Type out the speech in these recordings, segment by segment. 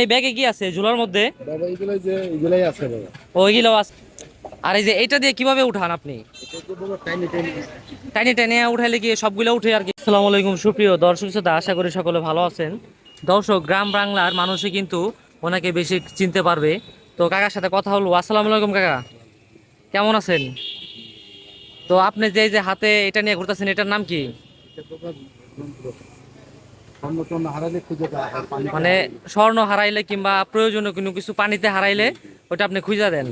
এই ব্যাগে কি আছে? ঝুলার মধ্যে? বাবা এগুলো যে এগুলাই আছে বাবা। ওইগুলো আছে। আর এই যে এটা দিয়ে কীভাবে উঠান আপনি? টাইনি টাইনি উঠাইলে কি সবগুলো উঠে আর কি? আসসালামু আলাইকুম সুপ্রিয় দর্শক শ্রোতা আশা করি সকলে ভালো আছেন। দর্শক গ্রাম বাংলার মানুষই কিন্তু ওনাকে বেশি চিনতে পারবে। তো কাকার সাথে কথা হলো। আসসালামু আলাইকুম কাকা। কেমন আছেন? তো আপনি যে যে হাতে এটা নিয়ে ঘুরতেছেন এটার নাম কি? মানে স্বর্ণ হারাইলে কিংবা প্রয়োজনীয় কোনো কিছু পানিতে হারাইলে ওটা আপনি খুঁজে দেন?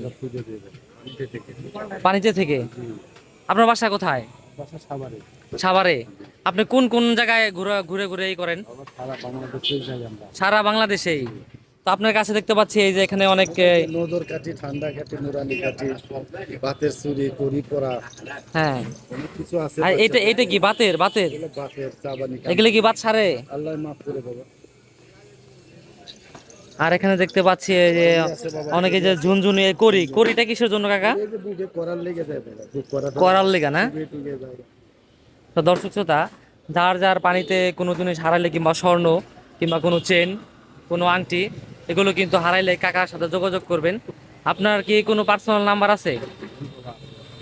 পানিতে থেকে। আপনার বাসা কোথায়? সাবারে সাভারে। আপনি কোন কোন জায়গায় ঘুরে ঘুরে ঘুরে করেন? সারা বাংলাদেশেই তো আপনার কাছে দেখতে পাচ্ছি এই যে এখানে অনেক নদর কাঠি ঠান্ডা কাঠি নুরানি কাঠি বাতের চুরি করি পরা। হ্যাঁ। অনেক কিছু আছে আর এটা এটা কি বাতের বাতের? এগুলো বাতের চাবানি। এগুলো কি বাত সারে? আল্লাহ মাফ করে বাবা। আর এখানে দেখতে পাচ্ছি এই যে অনেকে যে ঝুনঝুনি করি করিটা কিসের জন্য কাকা? করার লেগে না? তো দর্শক শ্রোতা যার যার পানিতে কোনো জিনিস হারালে কিংবা স্বর্ণ কিংবা কোনো চেন কোনো আংটি এগুলো কিন্তু হারাইলে কাকার সাথে যোগাযোগ করবেন। আপনার কি কোনো পার্সোনাল নাম্বার আছে?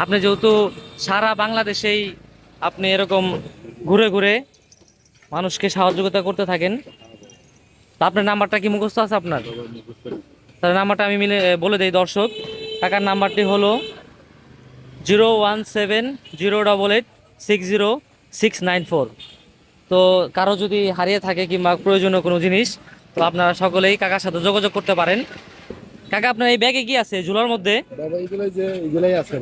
আপনি যেহেতু সারা বাংলাদেশেই আপনি এরকম ঘুরে ঘুরে মানুষকে সহযোগিতা করতে থাকেন, তো আপনার নাম্বারটা কি মুখস্থ আছে আপনার? তাহলে নাম্বারটা আমি মিলে বলে দিই দর্শক। কাকার নাম্বারটি হলো zero one seven zero double eight six zero six nine four. তো কারও যদি হারিয়ে থাকে কিংবা প্রয়োজনীয় কোনো জিনিস তো আপনারা সকলেই কাকার সাথে যোগাযোগ করতে পারেন। কাকা আপনার এই ব্যাগে কি আছে? ঝুলার মধ্যে? আছে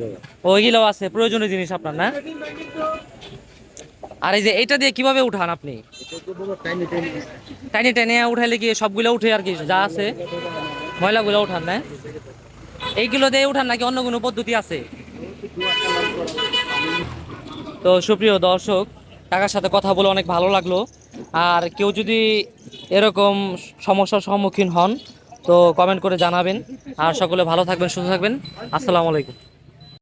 ওইগুলোও আছে। প্রয়োজনীয় জিনিস আপনার না? আর এই যে এটা দিয়ে কীভাবে উঠান আপনি? টাইনি টাইনি উঠাইলে কি সবগুলো উঠে আর কি? যা আছে। ময়লাগুলো উঠান না? এইগুলো দিয়ে উঠান নাকি অন্য কোনো পদ্ধতি আছে? তো সুপ্রিয় দর্শক কাকার সাথে কথা বলে অনেক ভালো লাগল। আর কেউ যদি এরকম সমস্যার সম্মুখীন হন, তো কমেন্ট করে জানাবেন। আর সকলে ভালো থাকবেন, সুস্থ থাকবেন। আসসালামু আলাইকুম।